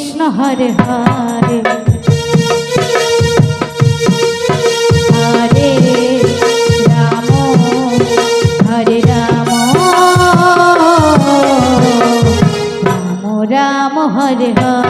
Krishna Hare Hare. Hare Hare.